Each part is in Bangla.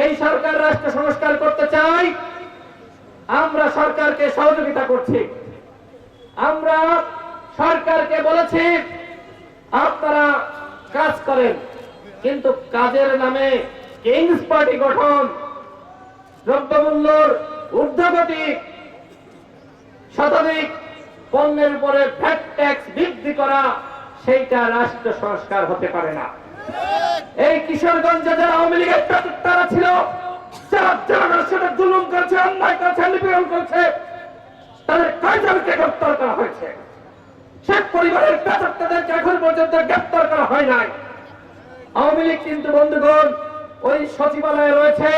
এই সরকার রাষ্ট্র সংস্কার করতে চাই, আমরা সরকারকে সহযোগিতা করছি। আমরা সরকারকে বলেছি, আপনারা কাজ করেন, কিন্তু কাজের নামে কিংস পার্টি গঠন, দ্রব্যমূল্যর ঊর্ধ্বগতি, শতাধিক পণ্যের উপরে ভ্যাট ট্যাক্স বৃদ্ধি করা, সেইটা রাষ্ট্র সংস্কার হতে পারে না। এই কিশোরগঞ্জে যারা আওয়ামী লীগের নিপীড়ন করছে তাদের কয়জনকে গ্রেপ্তার করা হয়েছে। শেখ পরিবারের প্রাচক্তাদেরকে এখন পর্যন্ত গ্রেপ্তার করা হয় নাই। আওয়ামী লীগ কিন্তু, বন্ধুগণ, ওই সচিবালয়ে রয়েছে,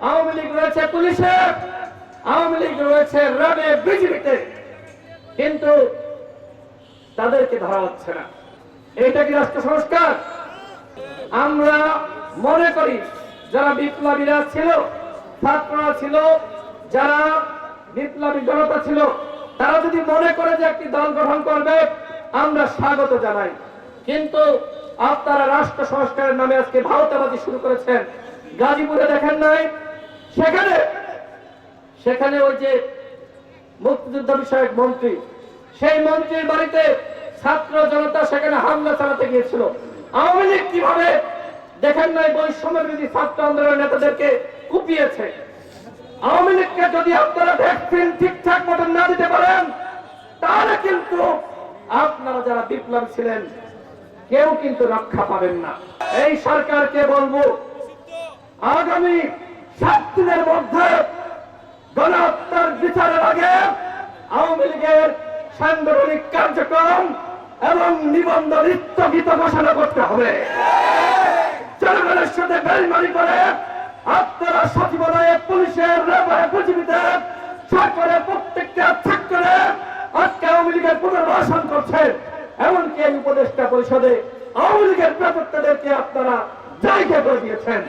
আওয়ামী লীগ রয়েছে পুলিশে, আওয়ামী লীগ রয়েছে র্যাবে বিজেপিতে। কিন্তু তাদেরকে ধরা হচ্ছে না। এটা কি রাষ্ট্র সংস্কার? আমরা মনে করি, যারা বিপ্লবীরা ছিল, ছাত্ররা ছিল, যারা বিপ্লবী জনতা ছিল, তারা যদি মনে করে যে একটি দল গঠন করবে, আমরা স্বাগত জানাই। কিন্তু আপনারা রাষ্ট্র সংস্কারের নামে আজকে ভারতাবাদী শুরু করেছেন। গাজীপুরে দেখেন নাই? সেখানে সেখানে ওই যে মুক্তিযুদ্ধ বিষয়ক মন্ত্রী, সেই মন্ত্রীর বাড়িতে ছাত্র জনতা সেখানে হামলা চালাতে গিয়েছিল। আওয়ামী লীগ কীভাবে দেখেন নাই বৈষম্য বিরোধী ছাত্র আন্দোলনের নেতাদেরকে কুপিয়েছে? আওয়ামী লীগকে যদি আপনারা ভ্যাকসিন ঠিকঠাক মতন না দিতে পারেন, তাহলে কিন্তু আপনারা যারা বিপ্লবী ছিলেন, কেউ কিন্তু রক্ষা পাবেন না। এই সরকারকে বলব, আগামী সাত দিনের মধ্যে গণহত্যার বিচারের আগে আওয়ামী লীগের সাংগঠনিক কার্যক্রম এবং নিবন্ধন স্থগিত ঘোষণা করতে হবে। জনগণের সাথে বেলমারি করে আপনারা সচিবালয়ে পুলিশের রেবায় পৃথিবীতে সরকারের প্রত্যেকটা করে আজকে আওয়ামী লীগের পুনর্বাসন করছে। এমনকি এই উপদেষ্টা পরিষদে আওয়ামী লীগের প্রবক্তাদেরকে আপনারা জায়গা করে দিয়েছেন।